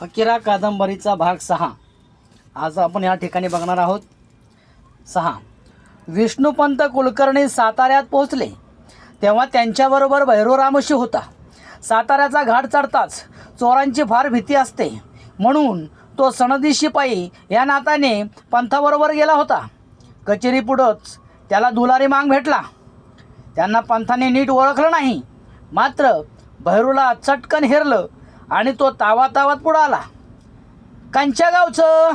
फकीरा कादंबरीचा भाग सहा. आज आपण या ठिकाणी बघणार आहोत. सहा. विष्णुपंत कुलकर्णी साताऱ्यात पोहोचले. तेव्हा त्यांच्याबरोबर भैरवरामशी होता. साताऱ्याचा घाट चढताच चोरांची फार भीती असते. म्हणून तो सनदी शिपाई या नाताने पंथाबरोबर गेला होता. कचेरी पुढंच त्याला दुलारी मांग भेटला. त्यांना पंथाने नीट ओळखलं नाही. मात्र भैरूला चटकन हेरलं. आणि तो तावा तावात पुढं आला. कांच्या गावचं?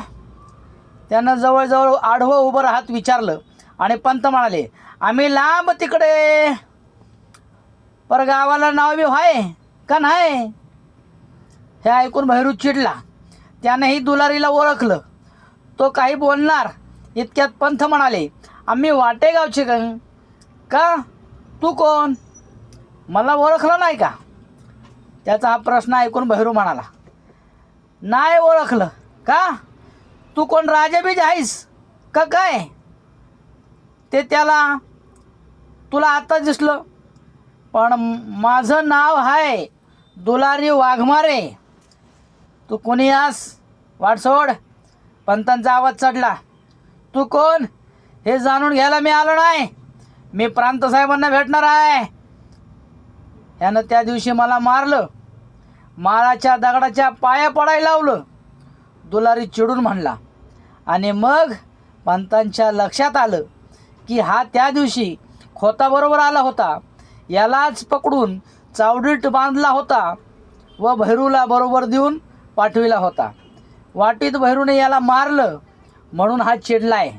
त्यानं जवळजवळ आढवं उभं राहत विचारलं. आणि पंत म्हणाले आम्ही लांब तिकडे. पर गावाला नाव बी व्हाय का नाही? हे ऐकून भैरू चिडला. त्यानंही दुलारीला ओळखलं. तो काही बोलणार इतक्यात पंथ म्हणाले आम्ही वाटेगावचे का का? तू कोण? मला ओळखलं नाही का? त्याचा हा प्रश्न ऐकून भैरू म्हणाला नाही ओळखलं का? तू कोण राजाबीज आहेस का काय? ते त्याला तुला आता दिसलं पण माझं नाव आहे दुलारी वाघमारे. तू कोणी आस? वाटसोड पंतांचा आवाज चढला तू कोण? हे जाणून घ्यायला मी आलो नाही. मी प्रांत साहेबांना भेटणार आहे. यानं त्या दिवशी मला मारलं. माळाच्या दगडाच्या पाया पडायला लावलं. दुलारी चिडून म्हणला. आणि मग पंतांच्या लक्षात आलं की हा त्या दिवशी खोताबरोबर आला होता. यालाच पकडून चावडीट बांधला होता व भैरूला बरोबर देऊन पाठविला होता. वाटीत भैरूने याला मारलं म्हणून हा चिडलाय.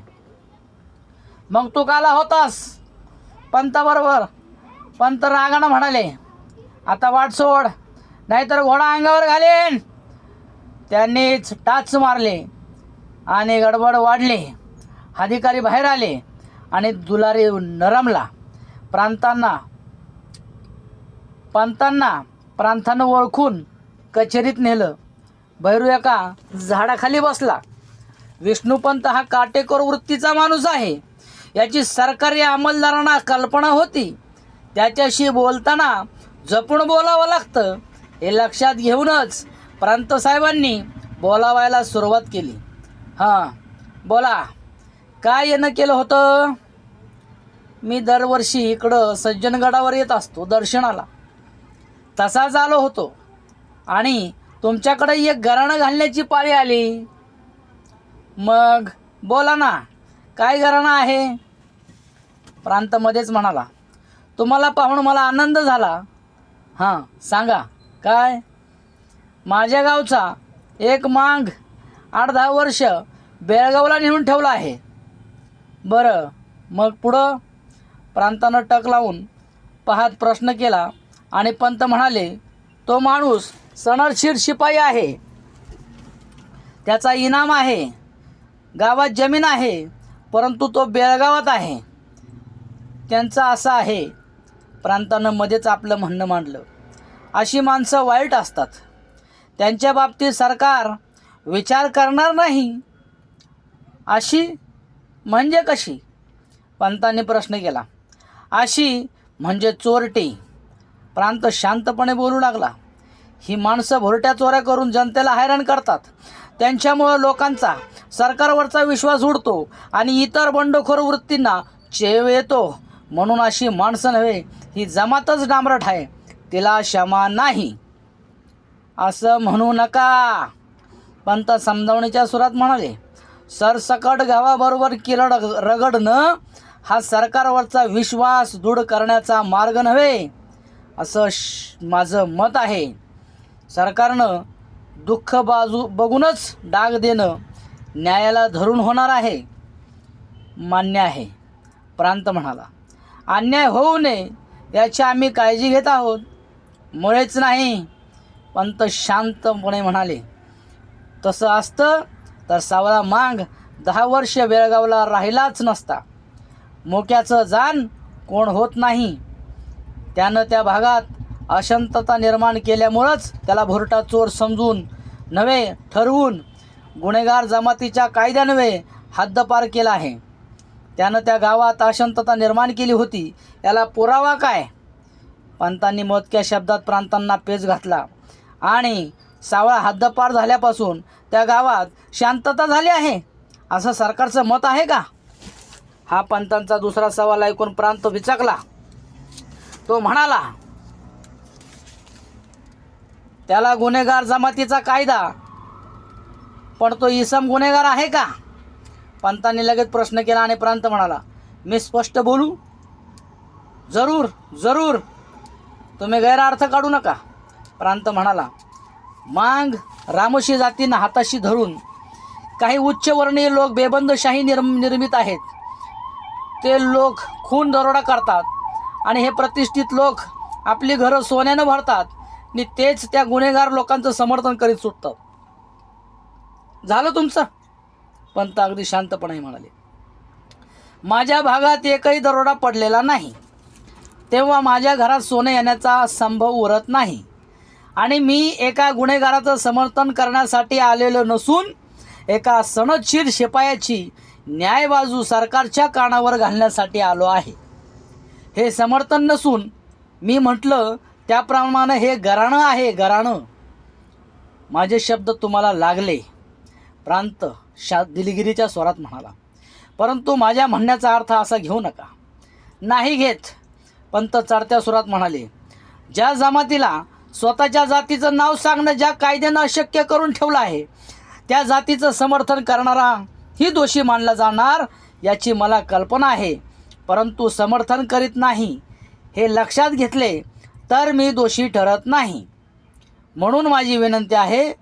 मग तू काला होतास. पंताबरोबर पंत रागानं म्हणाले आता वाट सोड. नाहीतर घोडा अंगावर घालेन. त्यांनीच टाच मारले आणि गडबड वाढले. अधिकारी बाहेर आले आणि दुलारी नरमला. प्रांतांना पंतांना प्रांतांना ओळखून कचेरीत नेलं. भैरू एका झाडाखाली बसला. विष्णुपंत हा काटेकोर वृत्तीचा माणूस आहे. याची सरकारी अंमलदारांना कल्पना होती. त्याच्याशी बोलताना जपून बोलावं लागतं. हे लक्षात घेऊनच प्रांतसाहेबांनी बोलावायला सुरुवात केली. हां बोला. काय येणं केलं होतं? मी दरवर्षी इकडं सज्जनगडावर येत असतो दर्शनाला. तसाच आलो होतो. आणि तुमच्याकडे एक घराणं घालण्याची पाळी आली. मग बोला ना काय घराणं आहे? प्रांतमध्येच म्हणाला तुम्हाला पाहून मला आनंद झाला. हां सांगा. काय? माझ्या गावचा एक मांग आठ दहा वर्ष बेळगावला नेऊन ठेवला आहे. बरं मग पुढं? प्रांतानं टक लावून पाहत प्रश्न केला आणि पंत म्हणाले तो माणूस सणरशीर शिपाई आहे. त्याचा इनाम आहे. गावात जमीन आहे परंतु तो बेळगावात आहे. त्यांचा असा आहे प्रांतानं मध्येच आपलं म्हणणं मांडलं. अशी माणसं वाईट असतात. त्यांच्या बाबतीत सरकार विचार करणार नाही. अशी म्हणजे कशी? पंतांनी प्रश्न केला. अशी म्हणजे चोरटी. प्रांत शांतपणे बोलू लागला. ही माणसं भोरट्या चोऱ्या करून जनतेला हैराण करतात. त्यांच्यामुळं लोकांचा सरकारवरचा विश्वास उडतो आणि इतर बंडखोर वृत्तींना चेव येतो. म्हणून अशी माणसं नव्हे ही जमातच डांबरट आहे. तिला क्षमा नाही. असं म्हणू नका. पंत समजावणीच्या सुरात म्हणाले सरसकट गावाबरोबर किरड रगडणं. हा सरकारवरचा विश्वास दृढ करण्याचा मार्ग नव्हे. असं श माझं मत आहे. सरकारनं दुःख बाजू बघूनच डाग देणं न्यायाला धरून होणार आहे. मान्य आहे. प्रांत म्हणाला अन्याय होऊ नये. याची आम्ही काळजी घेत आहोत. मुळेच नाही पंत शांतपणे म्हणाले. तसं असतं तर सावळा मांग दहा वर्ष बेळगावला राहिलाच नसता. मोक्याचं जाण कोण होत नाही. त्यानं त्या भागात अशांतता निर्माण केल्यामुळंच त्याला भुरटा चोर समजून नव्हे ठरवून गुन्हेगार जमातीच्या कायद्यानव्हे हद्दपार केला आहे. त्यानं त्या गावात अशांतता निर्माण केली होती. याला पुरावा काय? पंतांनी मोजक्या शब्दात प्रांतांना पेच घातला. आणि सावळा हद्दपार झाल्यापासून त्या गावात शांतता झाली आहे. असं सरकारचं मत आहे का? हा पंतांचा दुसरा सवाल ऐकून प्रांत विचकला. तो म्हणाला त्याला गुन्हेगार जमातीचा कायदा पण तो इसम गुन्हेगार आहे का? पंतांनी लगेच प्रश्न केला आणि प्रांत म्हणाला मी स्पष्ट बोलू? जरूर जरूर. तुम्ही गैरअर्थ काढू नका. प्रांत म्हणाला मांग रामोशी जातींना हाताशी धरून. काही उच्चवर्णीय लोक बेबंदशाही निर्म निर्मित आहेत. ते लोक खून दरोडा करतात आणि हे प्रतिष्ठित लोक आपली घरं सोन्यानं भरतात आणि तेच त्या गुन्हेगार लोकांचं समर्थन करीत सुटतं झालं तुमचं? पंत अगदी शांतपणे म्हणाले. माझ्या भागात एकही दरोडा पडलेला नाही. तेव्हा माझ्या घरात सोनं येण्याचा संभव उरत नाही. आणि मी एका गुन्हेगाराचं समर्थन करण्यासाठी आलेलो नसून एका सणशीर शिपायाची न्यायबाजू सरकारच्या कानावर घालण्यासाठी आलो आहे. हे समर्थन नसून मी म्हटलं त्याप्रमाणे हे घराणं आहे घराणं. माझे शब्द तुम्हाला लागले. प्रांत शा दिलगिरीच्या स्वरात म्हणाला परंतु माझ्या म्हणण्याचा अर्थ असा घेऊ नका. नाही घेत. पंत चढत्या सुरात म्हणाले ज्या जमातीला स्वतःच्या जातीचं नाव सांगणं ज्या कायद्यानं अशक्य करून ठेवलं आहे त्या जातीचं समर्थन करणारा ही दोषी मानला जाणार याची मला कल्पना आहे. परंतु समर्थन करीत नाही हे लक्षात घेतले तर मी दोषी ठरत नाही. म्हणून माझी विनंती आहे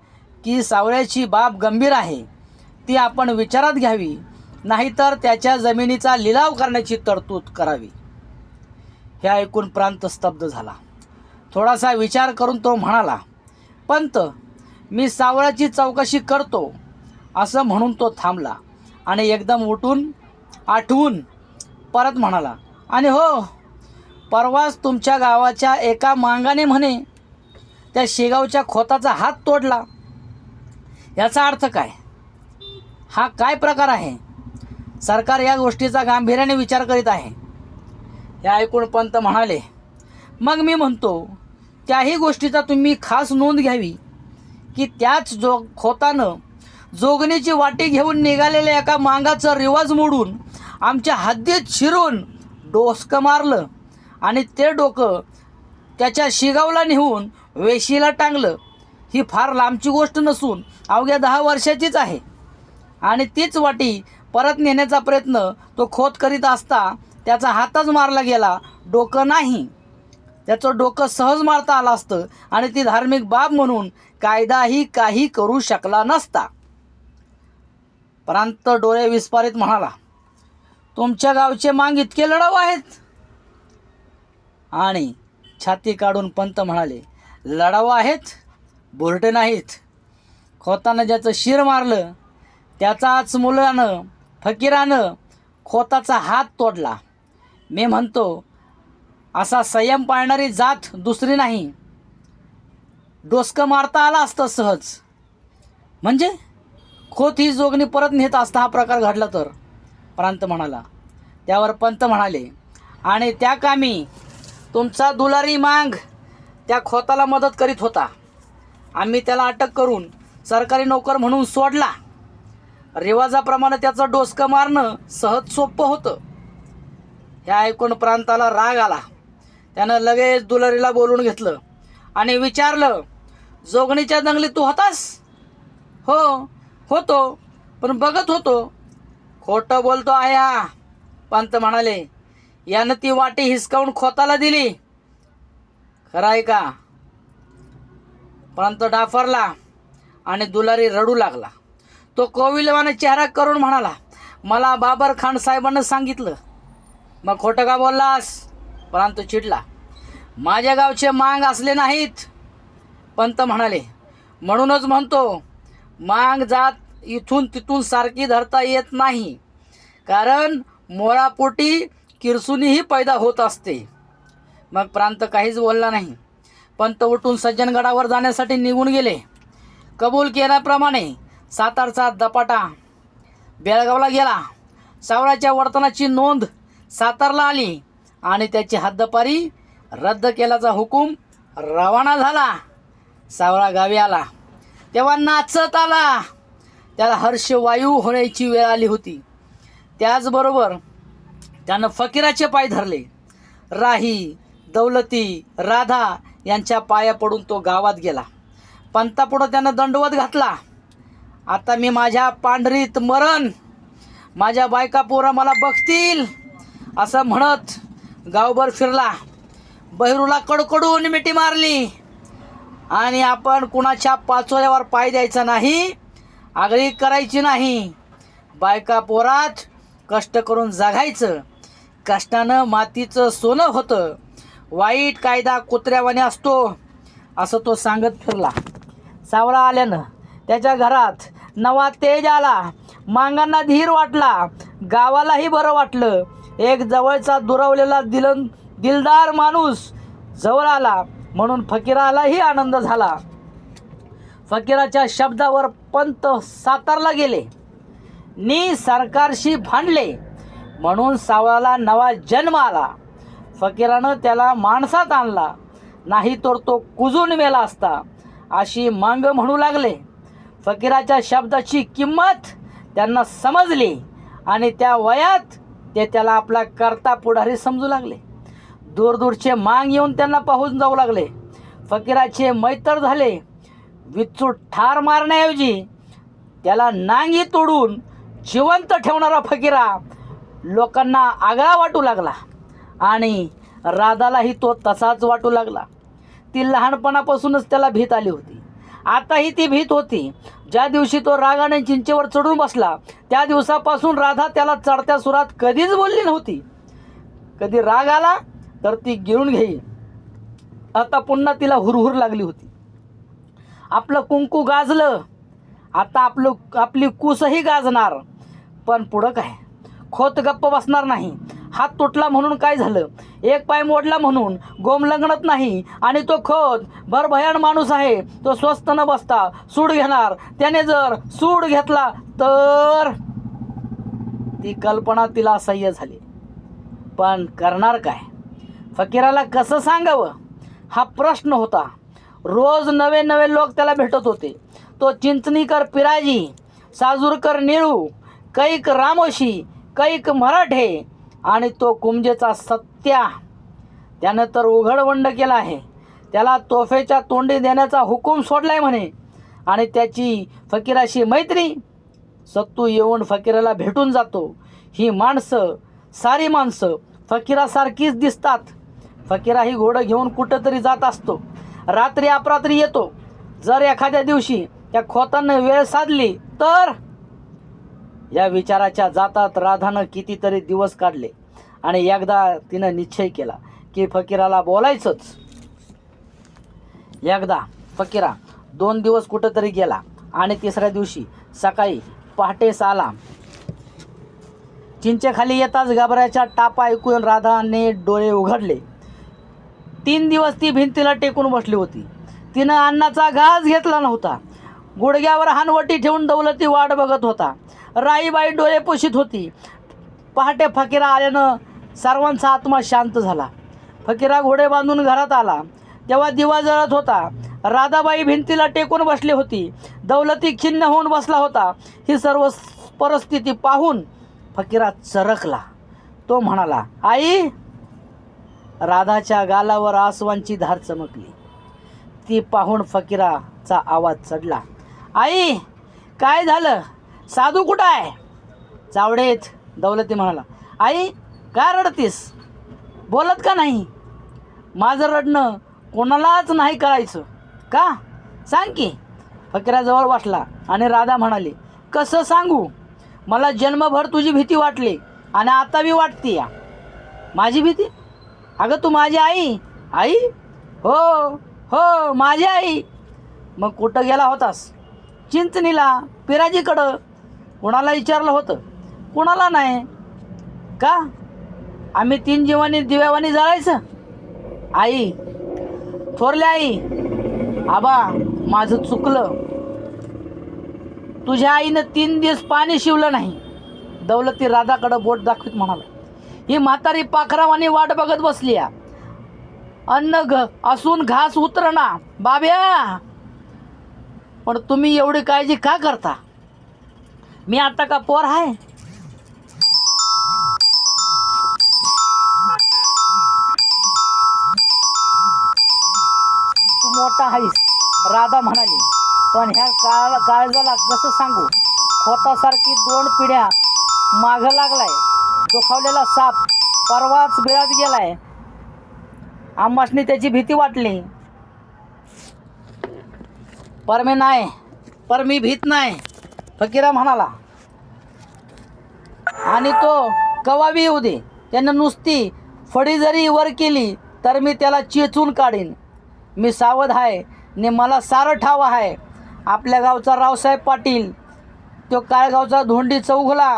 की सावळ्याची बाब गंभीर आहे. ती आपण विचारात घ्यावी. नाहीतर त्याच्या जमिनीचा लिलाव करण्याची तरतूद करावी. हे ऐकून प्रांत स्तब्ध झाला. थोडासा विचार करून तो म्हणाला पंत मी सावळ्याची चौकशी करतो असं म्हणून तो थांबला आणि एकदम उठून आठवून परत म्हणाला आणि हो परवाच तुमच्या गावाच्या एका मांगाने म्हणे त्या शेगावच्या खोताचा हात तोडला. याचा अर्थ काय? हा काय प्रकार आहे? सरकार या गोष्टीचा गांभीर्याने विचार करीत आहे. हे ऐकून पंत म्हणाले मग मी म्हणतो त्याही गोष्टीचा तुम्ही खास नोंद घ्यावी की त्याच जो खोतानं जोगणीची वाटी घेऊन निघालेल्या एका मांगाचा रिवाज मोडून आमच्या हद्दीत शिरून डोसकं मारलं आणि ते डोकं त्याच्या शिगावला नेऊन वेशीला टांगलं ही फार लांबची गोष्ट नसून अवघ्या दहा वर्षाचीच आहे. आणि तीच वाटी परत नेण्याचा प्रयत्न तो खोत करीत असता त्याचा हातच मारला गेला डोकं नाही. त्याचं डोकं सहज मारता आलं असतं आणि ती धार्मिक बाब म्हणून कायदाही काही करू शकला नसता. प्रांत डोळे विस्फारित म्हणाला तुमच्या गावचे मांग इतके लढाऊ आहेत. आणि छाती काढून पंत म्हणाले लढाऊ आहेत बोरटे नाहीत. खोतानं ज्याचं शिर मारलं त्याचाच मुलानं फकीरानं खोताचा हात तोडला. मी म्हणतो असा संयम पाळणारी जात दुसरी नाही. डोसकं मारता आला असतं सहज. म्हणजे? खोत ही जोगणी परत नेत असता हा प्रकार घडला तर? प्रांत म्हणाला. त्यावर पंत म्हणाले आणि त्या कामी तुमचा दुलारी मांग त्या खोताला मदत करीत होता. आम्ही त्याला अटक करून सरकारी नोकर म्हणून सोडला. रिवाजाप्रमाणे त्याचं डोसकं मारणं सहज सोपं होतं. ह्या ऐकून प्रांताला राग आला. त्यानं लगेच दुलारीला बोलून घेतलं आणि विचारलं जोगणीच्या दंगलीत तू होतास? हो होतो पण बघत होतो. खोटं बोलतो आहे हा पंत म्हणाले. यानं ती वाटी हिसकावून खोताला दिली. खरं आहे का? पंत डाफरला. आणि दुलारी रडू लागला. तो कोविलवाने चेहरा करून म्हणाला मला बाबर खान साहेबांना सांगितलं. मग खोटं का बोललास? प्रांत चिडला. माझ्या गावचे मांग असले नाहीत. पंत म्हणाले म्हणूनच म्हणतो मांग जात इथून तिथून सारखी धरता येत नाही. कारण मोळापोटी किरसुनीही पैदा होत असते. मग प्रांत काहीच बोलला नाही. पंत उठून सज्जनगडावर जाण्यासाठी निघून गेले. कबूल केल्याप्रमाणे सातारचा दपाटा बेळगावला गेला. सावळाच्या वर्तनाची नोंद सातारला आली आणि त्याची हद्दपारी रद्द केल्याचा हुकूम रवाना झाला. सावळा गावी आला. तेव्हा नाचत आला. त्याला हर्षवायू होण्याची वेळ आली होती. त्याचबरोबर त्यानं फकीराचे पाय धरले. राही दौलती राधा यांच्या पाया पडून तो गावात गेला. पंतापुढं त्यानं दंडवत घातला. आता मी माझ्या पांढरीत मरण माझ्या बायका पोरं मला बघतील असं म्हणत गावभर फिरला. बहिरूला कडकडून मिठी मारली. आणि आपण कुणाच्या पाचोऱ्यावर पाय द्यायचा नाही आगळी करायची नाही. बायका पोरात कष्ट करून जगायचं. कष्टानं मातीचं सोनं होतं. वाईट कायदा कुत्र्यावाने असतो असं तो सांगत फिरला. सावळा आल्यानं त्याच्या घरात नवा तेज आला. मांगांना धीर वाटला. गावालाही बरं वाटलं. एक जवळचा दुरावलेला दिलन दिलदार माणूस जवळ आला. म्हणून फकीरालाही आनंद झाला. फकीराच्या शब्दावर पंत सातारला गेले. नी सरकारशी भांडले. म्हणून सावळाला नवा जन्म आला. फकीरानं त्याला माणसात आणला. नाही तर तो कुजून मेला असता. अशी मांग म्हणू लागले. फकीराच्या शब्दाची किंमत त्यांना समजली आणि त्या वयात ते त्याला आपला करता पुढारी समजू लागले. दूरदूरचे मांग येऊन त्यांना पाहून जाऊ लागले. फकीराचे मैत्र झाले. विचूट ठार मारण्याऐवजी त्याला नांगी तोडून जिवंत ठेवणारा फकीरा लोकांना आगळा वाटू लागला आणि राधालाही तो तसाच वाटू लागला. ती लहानपणापासूनच त्याला भीत आली होती. आताही ती भीत होती. ज्या दिवशी तो रागाने चिंचेवर चढून बसला त्या दिवसापासून राधा त्याला चढत्या सुरात कधीच बोलली नव्हती. कधी राग आला तर ती गिळून घेई आता पुन्हा तिला हुरहुर लागली होती. आपलं कुंकू गाजलं. आता आपलं आपली कुसही गाजणार. पण पुढं काय? खोत गप्प बसणार नाही. हात तुटला म्हणून काय झालं? एक पाय मोडला म्हणून गोमलंगणत नाही आणि तो खोत भरभयान माणूस आहे तो स्वस्त न बसता सूड घेणार. त्याने जर सूड घेतला तर ती कल्पना तिला असह्य झाली. पण करणार काय? फकीराला कसं सांगावं? हा प्रश्न होता. रोज नवे नवे लोक त्याला भेटत होते. तो चिंचणीकर पिराजी साजूरकर निळू कैक रामोशी कैक मराठे आणि तो कुंजेचा सत्या त्यानं तर उघडवंड केला आहे. त्याला तोफेच्या तोंडी देण्याचा हुकूम सोडलाय म्हणे. आणि त्याची फकीराशी मैत्री. सत्तू येऊन फकीराला भेटून जातो. ही माणसं सारी माणसं फकीरासारखीच दिसतात. फकीरा ही घोडं घेऊन कुठंतरी जात असतो. रात्री अपरात्री येतो. जर एखाद्या दिवशी त्या खोतांना वेळ साधली तर? या विचाराच्या जातात राधानं कितीतरी दिवस काढले. आणि एकदा तिनं निश्चय केला की फकीराला बोलायचंच. एकदा फकीरा दोन दिवस कुठंतरी गेला आणि तिसऱ्या दिवशी सकाळी पहाटेस आला चिंचेखाली येताच घाबराच्या टापा ऐकून राधाने डोळे उघडले. तीन दिवस ती भिंतीला टेकून बसली होती. तिनं अन्नाचा घास घेतला नव्हता. गुडघ्यावर हानवटी ठेवून दौलती वाट बघत होता. राईबाई डोळे पुशीत होती. पहाटे फकीरा आल्यानं सर्वांचा आत्मा शांत झाला. फकीरा घोडे बांधून घरात आला. तेव्हा दिवा जळत होता. राधाबाई भिंतीला टेकून बसली होती. दौलती खिन्न होऊन बसला होता. ही सर्व परिस्थिती पाहून फकीरा चरकला. तो म्हणाला आई राधाच्या गालावर आसवांची धार चमकली. ती पाहून फकीराचा आवाज चढला आई काय झालं? साधू कुठं आहे? चावडेत दौलती म्हणाला. आई काय रडतीस? बोलत का नाही? माझं रडणं कोणालाच नाही करायचं का? सांग की. फकीराजवळ वाटला आणि राधा म्हणाली कसं सांगू? मला जन्मभर तुझी भीती वाटली आणि आता बी वाटते या. माझी भीती? अगं तू माझी आई. आई? हो हो माझी आई. मग कुठं गेला होतास? चिंचणीला पिराजीकडं? कोणाला विचारलं होतं? कोणाला नाही? का? आम्ही तीन जीवानी दिव्यावानी जळायचं. आई थोरल्या आई आबा माझं चुकलं. तुझ्या आईनं तीन दिवस पाणी शिवलं नाही. दौलती राधाकडं बोट दाखवीत म्हणाला. ही म्हातारी पाखरावानी वाट बघत बसली अन्न घ असून घास उतरणा बाब्या! पण तुम्ही एवढी काळजी का करता? मी आता का पोर आहे राधा म्हणाली पण ह्या काळ काळजाला कसं सांगू? खोतासारखी दोन पिढ्या मागं लागलाय. दुखावलेला साप परवाच बिळात गेलाय. आम्हासनी त्याची भीती वाटली. पर मी नाही पर मी भीत नाही फकीरा म्हणाला. आणि तो कवा बी येऊ दे. त्यानं नुसती फडी जरी वर केली तर मी त्याला चेचून काढीन. मी सावध आहे ने मला सारं ठाव आहे. आपल्या गावचा रावसाहेब पाटील तो काळगावचा धोंडी चौघला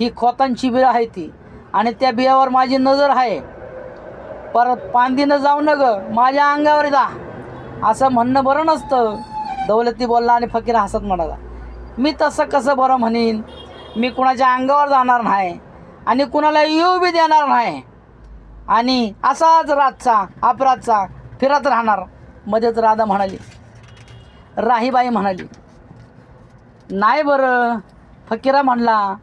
ही खोतांची बिरं आहे ती. आणि त्या बियावर माझी नजर आहे. परत पांदीनं जाऊ न ग माझ्या अंगावर जा. असं म्हणणं बरं नसतं. दौलती बोलला आणि फकीर हसत म्हणाला मी तसं कसं बरं म्हणीन? मी कुणाच्या अंगावर जाणार नाही आणि कुणाला येऊ बी देणार नाही. आणि असाच रातचा अपराधचा फिरत राहणार. मध्येच राधा म्हणाली राहीबाई म्हणाली नाही बरं. फकीरा म्हणला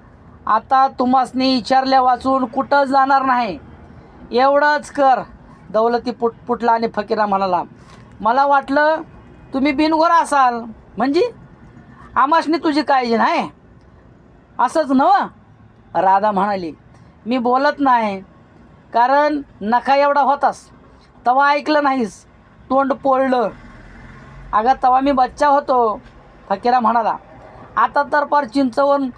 आता तुम्हासनी विचारल्या वाचून कुठं जाणार नाही. एवढंच कर. दौलती पुट पुटला आणि फकीरा म्हणाला मला वाटलं तुम्ही बिनगोर असाल. म्हणजे? आमासनी तुझी काळजी नाही? असंच नवं राधा म्हणाली मी बोलत नाही. कारण नखा एवढा होतास. तवा ऐकलं नाहीस. तोंड पोळलं. अगं तवा मी बच्चा होतो फकीरा म्हणाला. आता तर पर चिंचवून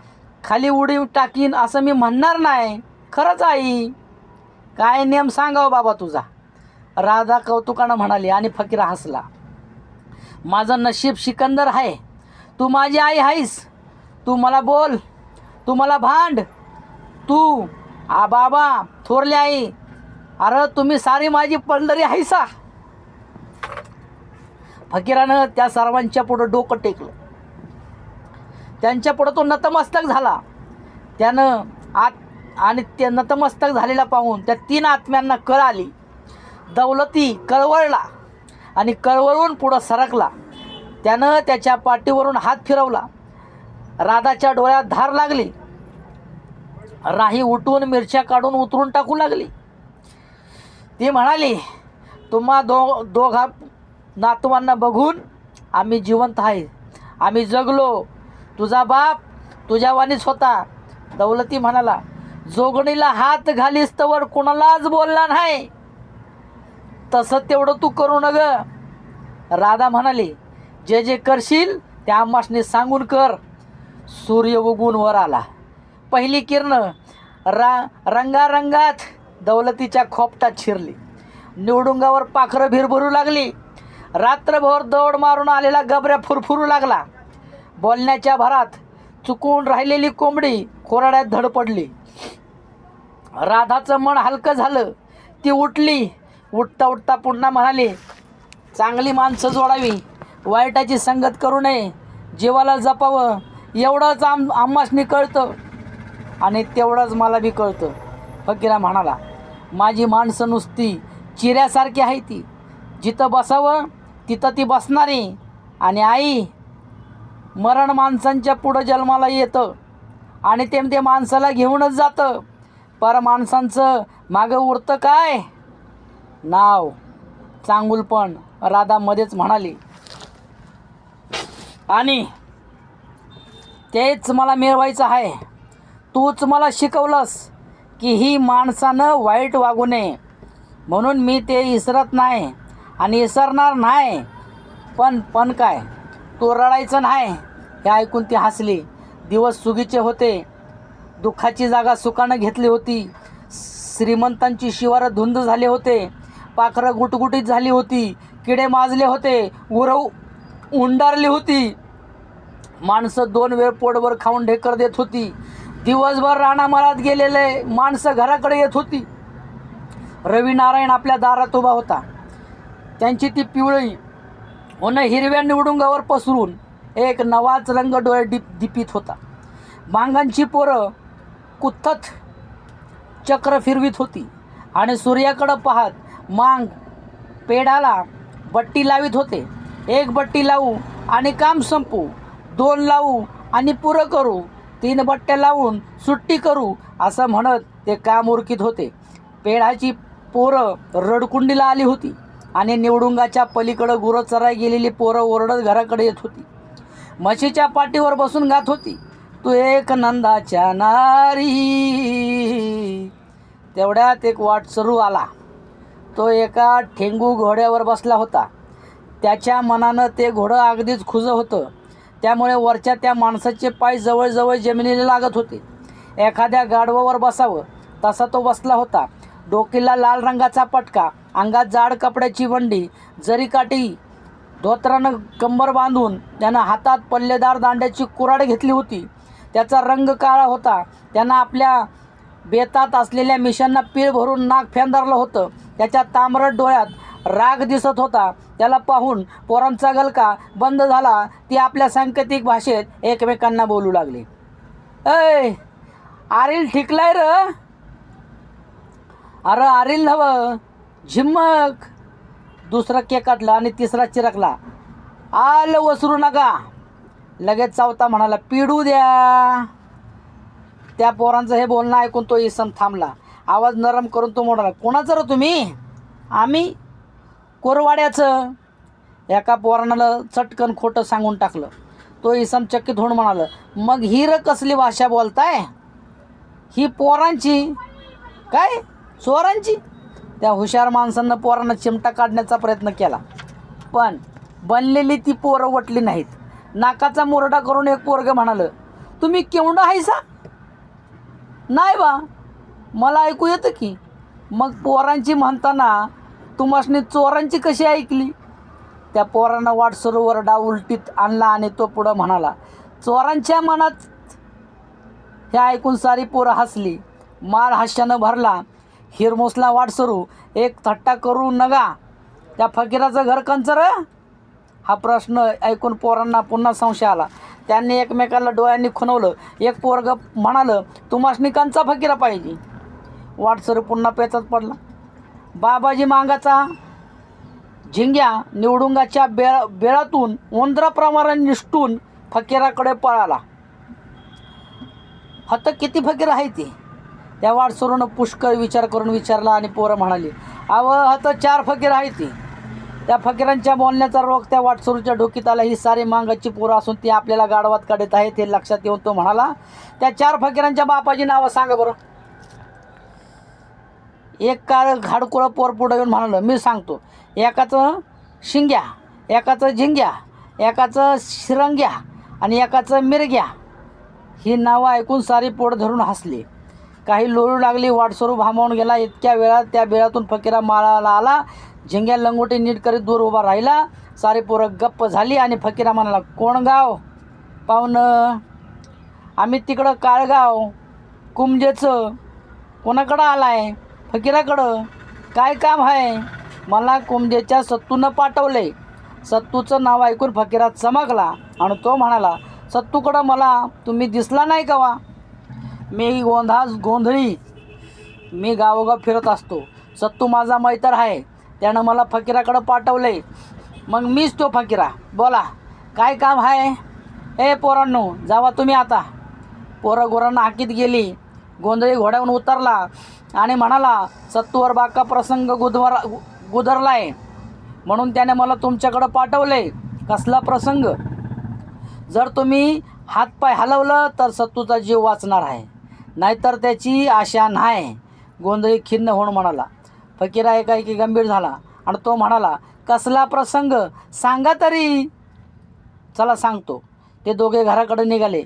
खाली उडी टाकीन असं मी म्हणणार नाही. खरंच आई काय नियम सांगावं बाबा तुझा? राधा कौतुकानं म्हणाली आणि फकीरा हसला. माझं नशीब सिकंदर आहे. तू माझी आई आहेस तू मला बोल. तू मला भांड. तू आ बाबा थोरली आई. अरे तुम्ही सारी माझी पंढरी आहेसा फकीरानं त्या सर्वांच्या पुढं डोकं टेकलं. त्यांच्या पुढं तो नतमस्तक झाला. त्यानं आत आणि ते नतमस्तक झालेला पाहून त्या तीन आत्म्यांना कळ आली. दौलती कळवळला आणि कळवळून पुढं सरकला. त्यानं त्याच्या पाठीवरून हात फिरवला. राधाच्या डोळ्यात धार लागली. राही उठून मिरच्या काढून उतरून टाकू लागली. ती म्हणाली तुम्हा दो दोघा नातवांना बघून आम्ही जिवंत आहे. आम्ही जगलो. तुझा बाप तुझ्या वाणीच होता. दौलती म्हणाला जोगणीला हात घालीस तवर कुणालाच बोलला नाही. तसं तेवढं तू करू न ग राधा म्हणाली जे जे करशील त्या आम्हाने सांगून कर. सूर्य उगून वर आला. पहिली किरण रा रंगारंगात दौलतीच्या खोपटात शिरली. निवडुंगावर पाखरं भिरभरू लागली. रात्रभर दौड मारून आलेला गबऱ्या फुरफुरू लागला. बोलण्याच्या भरात चुकून राहिलेली कोंबडी कोराड्यात धडपडली राधाचं मन हलकं झालं. ती उठली उठता उठता पुन्हा म्हणाली चांगली माणसं जोडावी. वाईटाची संगत करू नये. जीवाला जपावं. एवढंच आम आम्हासनी कळतं. आणि तेवढंच मला बी कळतं. फकीरा म्हणाला माझी माणसं नुसती चिऱ्यासारखी आहे ती. जिथं बसावं तिथं ती बसणारी. आणि आई मरण माणसांच्या पुढं जन्माला येतं. आणि ते ते माणसाला घेऊनच जातं. पर माणसांचं मागं उरतं काय? नाव. चांगुलपण राधा मध्येच म्हणाली. आणि तेच मला मिळवायचं आहे. तूच मला शिकवलंस की ही माणसानं वाईट वागू नये. म्हणून मी ते इसरत नाही. आणि विसरणार नाही. पण पण काय? तो रडायचं नाही. हे ऐकून ती हसली. दिवस सुगीचे होते. दुःखाची जागा सुखानं घेतली होती. श्रीमंतांची शिवारं धुंद झाले होते. पाखरं गुटगुटीत झाली होती. किडे माजले होते. उरव उंडारली होती. माणसं दोन वेळ पोटभर खाऊन ढेकर देत होती. दिवसभर राणामाळात गेलेले माणसं घराकडे येत होती. रवी नारायण आपल्या दारात उभा होता. त्यांची ती पिवळी. होणं हिरव्या निवडुंगावर पसरून एक नवाच रंग डोळे डिप दिपित होता. मांगांची पोरं कुत्थत चक्र फिरवीत होती. आणि सूर्याकडं पाहत मांग पेडाला बट्टी लावित होते. एक बट्टी लावू आणि काम संपू. दोन लावू आणि पुरं करू. तीन बट्ट्या लावून सुट्टी करू असं म्हणत ते काम उरकीत होते. पेढाची पोरं रडकुंडीला आली होती. आणि निवडुंगाच्या पलीकडं गुरं चराय गेलेली पोरं ओरडत घराकडे येत होती. म्हशीच्या पाठीवर बसून गात होती. तू एक नंदाच्या नारी. तेवढ्यात एक वाटसरू आला. तो एका ठेंगू घोड्यावर बसला होता. त्याच्या मनानं ते घोडं अगदीच खुजं होतं. त्यामुळे वरच्या त्या माणसाचे पाय जवळजवळ जमिनीला लागत होते. एखाद्या गाढवावर बसावं. तसा तो बसला होता. डोकीला लाल रंगाचा पटका अंगात जाड कपड्याची वंडी जरी काठी धोत्रानं कंबर बांधून त्यानं हातात पल्लेदार दांड्याची कुराड घेतली होती त्याचा रंग काळा होता त्यानं आपल्या बेतात असलेल्या मिशांना पीळ भरून नाक फेंदारलं होतं त्याच्या तांबरट डोळ्यात राग दिसत होता त्याला पाहून पोरांचा गलका बंद झाला ती आपल्या सांकेतिक भाषेत एकमेकांना बोलू लागली. अय आरील ठिकलाय र? अरे आरील नव झिम्मक. दुसरा केकाटला आणि तिसरा चिरकला. आलं वसरू नका. लगेच चावता म्हणाला पिडू द्या. त्या पोरांचं हे बोलणं ऐकून तो इसम थांबला. आवाज नरम करून तो म्हणाला कोणाचं रे तुम्ही? आम्ही? कोरवाड्याचं. एका पोरानं चटकन खोटं सांगून टाकलं. तो इसम चकित होऊन म्हणालं मग ही कसली भाषा बोलताय? ही पोरांची? काय? चोरांची? त्या हुशार माणसांना पोरांना चिमटा काढण्याचा प्रयत्न केला. पण बनलेली ती पोरं वटली नाहीत. नाकाचा मोरडा करून एक पोरगं म्हणालं तुम्ही केवढं हायसा नाही बा मला ऐकू येतं की. मग पोरांची म्हणताना तुम्हासनी चोरांची कशी ऐकली? त्या पोरानं वाट सरोवरडा उलटीत आणला आणि तो पुढं म्हणाला चोरांच्या मनात हे ऐकून सारी पोरं हसली. मार हास्यानं भरला. हिरमोसला वाटसरू एक थट्टा करू नगा त्या फकीराचं घर कंचर हा प्रश्न ऐकून पोरांना पुन्हा संशय आला. त्यांनी एकमेकाला डोळ्यांनी खुनवलं एक पोरग म्हणालं तुम्हासनी कंचा फकीरा पाहिजे? वाटसरू पुन्हा पेचात पडला. बाबाजी मांगाचा झिंग्या निवडुंगाच्या बेळ बेळातून उंदराप्रमाणे निष्ठून फकीराकडे पळाला. हत किती फकीर आहे ते? त्या वाटसरूनं पुष्कळ विचार करून विचारला आणि पोरं म्हणाली अव हत चार फकीर आहे ती. त्या फकीरांच्या बोलण्याचा रोग त्या वाटसरूच्या डोकीत आला. ही सारी मांगाची पोरं असून ती आपल्याला गाढवात काढत आहे ते लक्षात येऊन तो म्हणाला त्या चार फकीरांच्या बापाची नावं सांगा बरं. एक काळ घाडकुळं पोर पुढं येऊन म्हणालं मी सांगतो. एकाचं शिंग्या एकाचं झिंग्या एकाचं शिरंग्या आणि एकाचं मिरग्या. ही नावं ऐकून सारी पोट धरून हसली. काही लोळू लागली वाटस्वरूप भामावून गेला. इतक्या वेळात त्या बिळातून फकीरा माळाला आला. झिंग्या लंगोटी नीट करीत दूर उभा राहिला. सारी पोरं गप्प झाली आणि फकीरा म्हणाला कोण गाव? पाहुणं आम्ही तिकडं काळगाव कुमजेचं कोणाकडं आलाय? फकीराकडं. काय काम आहे मला कुमजेच्या सत्तूनं पाठवले. सत्तूचं नाव ऐकून फकीरा चमकला आणि तो म्हणाला सत्तूकडं मला तुम्ही दिसला नाही का वा मी गोंधास गोंधळी. मी गावोगाव फिरत असतो. सत्तू माझा मैतर आहे. त्यानं मला फकीराकडं पाठवले मग मीच तो फकीरा. बोला काय काम आहे? ए पोरांनो जावा तुम्ही आता. पोरं गोरांना हाकीत गेली. गोंधळी घोड्याहून उतरला आणि म्हणाला सत्तूवर बाका प्रसंग गुदवर आहे म्हणून त्याने मला तुमच्याकडं पाठवले कसला प्रसंग? जर तुम्ही हातपाय हलवलं तर सत्तूचा जीव वाचणार आहे. नाहीतर त्याची आशा नाही. गोंधळी खिन्न होऊन म्हणाला. फकीरा एकाएकी गंभीर झाला आणि तो म्हणाला कसला प्रसंग? सांगा तरी. चला सांगतो. ते दोघे घराकडे निघाले.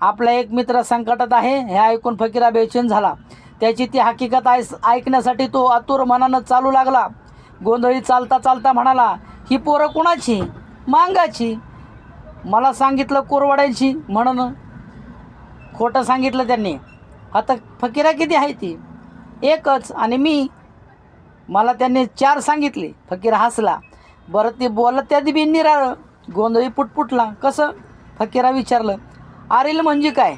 आपला एक मित्र संकटात आहे हे ऐकून फकीरा बेचैन झाला. त्याची ती हकीकत ऐस ऐकण्यासाठी तो आतुर मनानं चालू लागला. गोंधळी चालता चालता म्हणाला ही पोरं कुणाची? मांगाची? मला सांगितलं कोरवाड्यांची म्हणून खोटं सांगितलं त्यांनी. आता फकीरा किती आहे ती? एकच. आणि मी मला त्यांनी चार सांगितले. फकीर हसला. बरं ते बोलत त्यात बी निराळ. गोंधळी पुटपुटला. कसं? फकीरा विचारलं. आरील म्हणजे काय?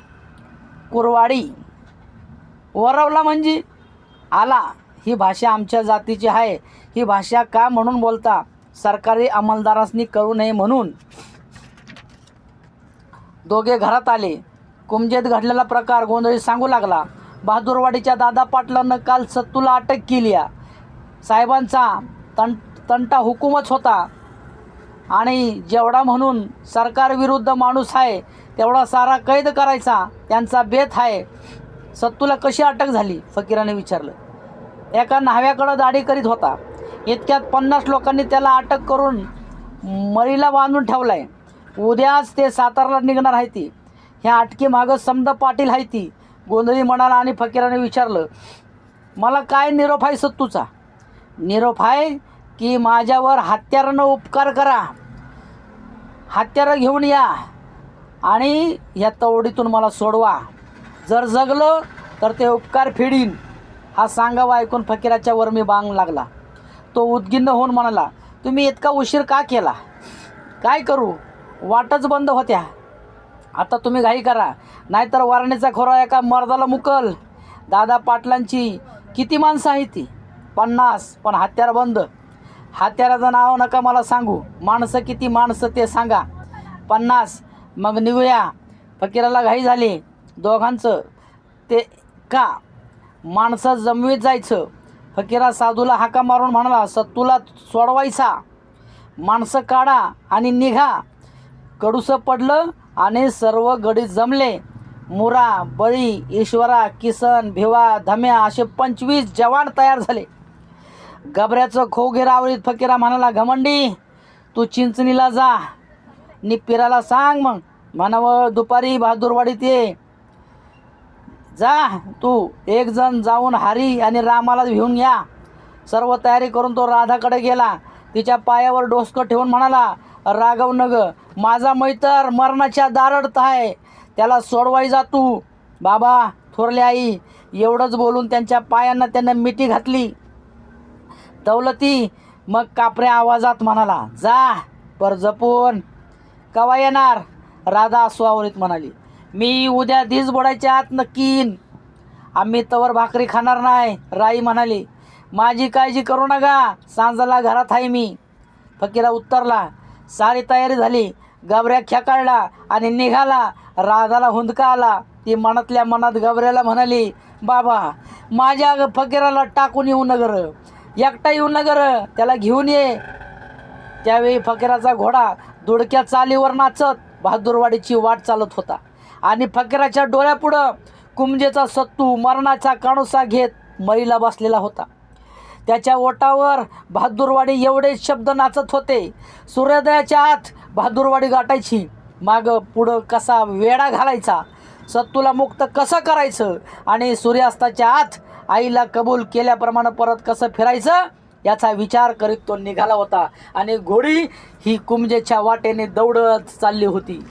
कुरवाडी. वरवला म्हणजे आला. ही भाषा आमच्या जातीची आहे. ही भाषा का म्हणून बोलता? सरकारी अंमलदारांनी कळू नये म्हणून. दोघे घरात आले. कुमजेत घडलेला प्रकार गोंधळी सांगू लागला. बहादूरवाडीच्या दादा पाटलांनं काल सत्तूला अटक केली आहे. साहेबांचा तं तंटा हुकूमच होता. आणि जेवढा म्हणून सरकारविरुद्ध माणूस आहे तेवढा सारा कैद करायचा त्यांचा बेत आहे. सत्तूला कशी अटक झाली? फकीराने विचारलं. एका न्हाव्याकडं दाढी करीत होता. इतक्यात पन्नास लोकांनी त्याला अटक करून मरीला बांधून ठेवलाय. उद्याच ते साताराला निघणार आहे ती. ह्या आटकी मागं समद पाटील आहे ती. गोंधळी म्हणाला आणि फकीराने विचारलं मला काय निरोप आहे सत्तूचा? निरोप आहे की माझ्यावर हत्यारानं उपकार करा. हत्यारं घेऊन या आणि या तवडीतून मला सोडवा. जर जगलं तर ते उपकार फेडीन. हा सांगावा ऐकून फकीराच्या वर मी बांग लागला. तो उद्गिन्न होऊन म्हणाला तुम्ही इतका उशीर का केला? काय करू? वाटच बंद होत्या. आता तुम्ही घाई करा. नाहीतर वारणीचा खोरा एका मर्दाला मुकल. दादा पाटलांची किती माणसं आहे ती? पन्नास पण हत्यार बंद. हत्याराचं नाव नका मला सांगू. माणसं किती माणसं ते सांगा. पन्नास मग निघूया. फकीराला घाई झाली. दोघांचं ते का? माणसं जमवीत जायचं. फकीरा साधूला हाका मारून म्हणाला सत्तूला सोडवायचा. माणसं काढा आणि निघा. कडूसं पडलं आणि सर्व गडी जमले. मुरा बळी ईश्वरा किसन भिवा धम्या असे पंचवीस जवान तयार झाले. गबऱ्याचं खोगीर आवरीत फकीरा म्हणाला घमंडी तू चिंचणीला जा. निप्पिराला सांग मग. म्हणावं दुपारी बहादूरवाडीत ये. जा तू एक जण जाऊन हरी आणि रामाला घेऊन या. सर्व तयारी करून तो राधाकडे गेला. तिच्या पायावर डोसकं ठेवून म्हणाला राघव नग माझा मैतर मरणाच्या दारडत आहे. त्याला सोडवाई जा तू. बाबा थोरले आई एवढंच बोलून त्यांच्या पायांना त्यानं मिठी घातली. दौलती मग कापऱ्या आवाजात म्हणाला जा पर जपून. कवा येणार? राधा स्वावरीत म्हणाली. मी उद्या दिस बोडायच्या आत नक्कीन. आम्ही तवर भाकरी खाणार नाही राई म्हणाली. माझी काळजी करू नका सांजाला घरात आहे मी. फकीरा उत्तरला सारी तयारी झाली. गबऱ्या खेकाळला आणि निघाला. राधाला हुंदका आला. ती मनातल्या मनात गबऱ्याला म्हणाली बाबा माझ्या फकीराला टाकून येऊ नगर. एकटा येऊ नगर. त्याला घेऊन ये. त्यावेळी फकीराचा घोडा दुडक्या चालीवर नाचत बहादूरवाडीची वाट चालत होता. आणि फकीराच्या डोळ्यापुढं कुमजेचा सत्तू मरणाचा काणुसा घेत मरीला बसलेला होता. त्याच्या ओटावर बहादूरवाडी एवढे शब्द नाचत होते. सूर्योदयाच्या आत बहादूरवाडी गाठायची. मागं पुढं कसा वेडा घालायचा? सत्तूला मुक्त कसं करायचं? आणि सूर्यास्ताच्या आत आईला कबूल केल्याप्रमाणे परत कसं फिरायचं? याचा विचार करीत तो निघाला होता. आणि घोडी ही कुमजेच्या वाटेने दौडत चालली होती.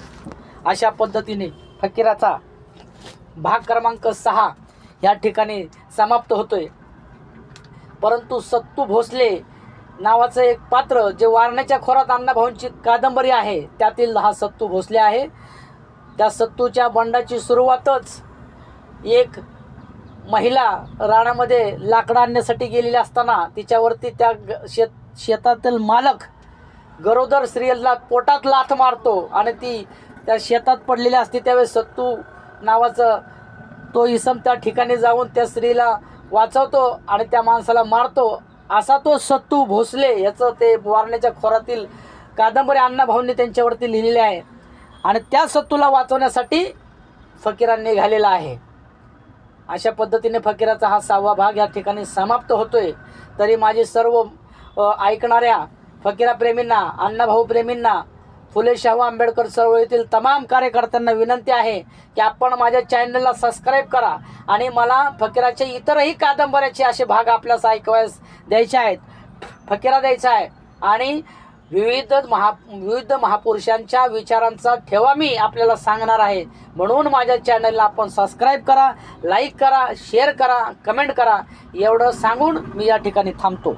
अशा पद्धतीने फकीराचा भाग क्रमांक सहा या ठिकाणी समाप्त होतोय. परंतु सत्तू भोसले नावाचं एक पात्र जे वारण्याच्या खोरात अण्णाभाऊंची कादंबरी आहे त्यातील हा सत्तू भोसले आहे. त्या सत्तूच्या बंडाची सुरुवातच एक महिला रानामध्ये लाकडं आणण्यासाठी गेलेली असताना तिच्यावरती त्या ग- शेत शेतातील मालक गरोदर स्त्रियला पोटात लाथ मारतो आणि ती त्या शेतात पडलेली असते. त्यावेळेस सत्तू नावाचं तो इसम त्या ठिकाणी जाऊन त्या स्त्रीला वाचवतो आणि त्या माणसाला मारतो असा तो सत्तू भोसले याचं ते वारण्याच्या खोरातील कादंबरी अण्णाभाऊंनी त्यांच्यावरती लिहिलेली आहे. आणि त्या सत्तूला वाचवण्यासाठी फकीरांनी घालेला आहे. अशा पद्धतीने फकीराचा हा सहावा भाग या ठिकाणी समाप्त होतोय. तरी माझी सर्व ऐकणाऱ्या फकीराप्रेमींना अण्णाभाऊ प्रेमींना फुले शाहू आंबेडकर चळवळीतील तमाम कार्यकर्त्यांना विनंती आहे की आपण माझ्या चॅनलला सबस्क्राईब करा आणि मला फकीराचे इतरही कादंबऱ्याचे असे भाग आपल्यास ऐकवायस द्यायचे आहेत. फकीरा द्यायचा आहे. आणि विविध महा विविध महापुरुषांच्या विचारांचा ठेवा मी आपल्याला सांगणार आहे. म्हणून माझ्या चॅनलला आपण सबस्क्राईब करा लाईक करा शेअर करा कमेंट करा. एवढं सांगून मी या ठिकाणी थांबतो.